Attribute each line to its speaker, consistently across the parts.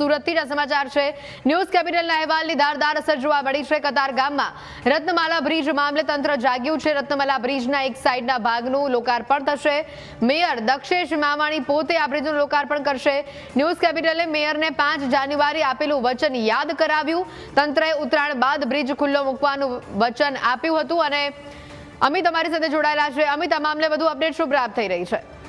Speaker 1: સુરતથી જ સમાચાર છે. ન્યૂઝ કેપિટલના અહેવાલની ધારદાર અસર જોવા મળી છે. કતાર ગામમાં રત્નમાલા બ્રિજ મામલે તંત્ર જાગ્યું છે. રત્નમાલા બ્રિજના એક સાઈડના ભાગનું લોકાર્પણ થશે. મેયર દક્ષેશ માવાણી પોતે આ બ્રિજનું લોકાર્પણ કરશે. ન્યૂઝ કેપિટલે મેયરને પાંચ જાન્યુઆરી આપેલું વચન યાદ કરાવ્યું. તંત્રએ ઉત્તરાયણ બાદ બ્રિજ ખુલ્લો મૂકવાનું વચન આપ્યું હતું અને અમિત અમારી સાથે જોડાયેલા છે. અમિત, આ મામલે વધુ અપડેટ શું પ્રાપ્ત થઈ રહી છે?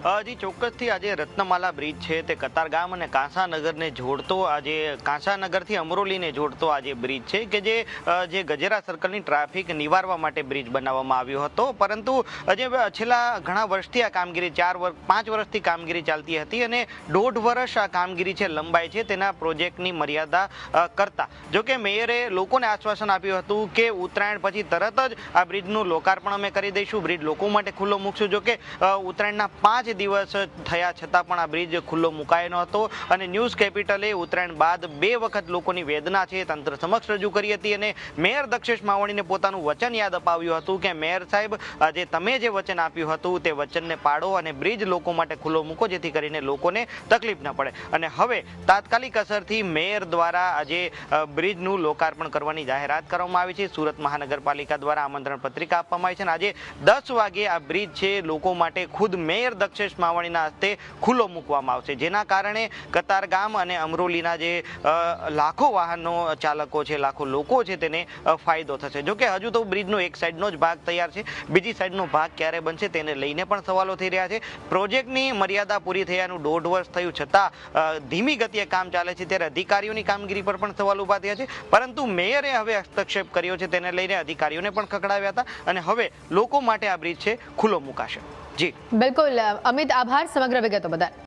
Speaker 2: જી, ચોક્કસથી આજે રત્નમાલા બ્રિજ છે તે કતારગામ અને કાંસાનગરને જોડતો આજે, કાંસાનગરથી અમરોલીને જોડતો આજે બ્રિજ છે કે જે જે ગજેરા સર્કલની ટ્રાફિક નિવારવા માટે બ્રિજ બનાવવામાં આવ્યો હતો. પરંતુ જે છેલ્લા ઘણા વર્ષથી આ કામગીરી, ચાર વર્ષ પાંચ વર્ષથી કામગીરી ચાલતી હતી અને દોઢ વર્ષ આ કામગીરી છે લંબાઈ છે તેના પ્રોજેક્ટની મર્યાદા કરતા. જો કે મેયરે લોકોને આશ્વાસન આપ્યું હતું કે ઉત્તરાયણ પછી તરત જ આ બ્રિજનું લોકાર્પણ અમે કરી દઈશું. બ્રિજ લોકો માટે ખુલ્લો મૂકશું. જો કે ઉત્તરાયણના પાંચ દિવસ થયા છતાં પણ આ બ્રિજ ખુલ્લો મુકાયો ન હતો અને ન્યૂઝ કેપિટલે ઉત્તરાયણ બાદ બે વખત લોકોની વેદના છે તંત્ર સમક્ષ રજૂ કરી હતી અને મેયર દક્ષેશ માવણીને પોતાનું વચન યાદ અપાવ્યું હતું કે મેયર સાહેબ, આજે તમે જે વચન આપ્યું હતું તે વચનને પાડો અને બ્રિજ લોકો માટે ખુલ્લો મૂકો જેથી કરીને લોકોને તકલીફ ન પડે. અને હવે તાત્કાલિક અસરથી મેયર દ્વારા આજે બ્રિજનું લોકાર્પણ કરવાની જાહેરાત કરવામાં આવી છે. સુરત મહાનગરપાલિકા દ્વારા આમંત્રણ પત્રિકા આપવામાં આવી છે આજે દસ વાગે આ બ્રિજ છે. લોકો માટે ખુદ મેયર દક્ષેશ માવણીના હસ્તે ખુલ્લો મૂકવામાં આવશે. જેના કારણે કતારગામ અને અમરોલીના જે લાખો વાહનો ચાલકો છે, લાખો લોકો છે તેને ફાયદો થશે. જોકે હજુ તો બ્રિજનો એક સાઈડનો જ ભાગ તૈયાર છે. બીજી સાઈડનો ભાગ ક્યારે બનશે તેને લઈને પણ સવાલો થઈ રહ્યા છે. પ્રોજેક્ટની મર્યાદા પૂરી થયાનું દોઢ વર્ષ થયું છતાં ધીમી ગતિએ કામ ચાલે છે ત્યારે અધિકારીઓની કામગીરી પર પણ સવાલ ઊભા થયા છે. પરંતુ મેયરે હવે હસ્તક્ષેપ કર્યો છે તેને લઈને અધિકારીઓને પણ ખકડાવ્યા હતા અને હવે લોકો માટે આ બ્રિજ છે, ખુલ્લો મુકાશે. જી.
Speaker 1: બિલકુલ અમિત આભાર સમગ્ર વિગતો બદલ.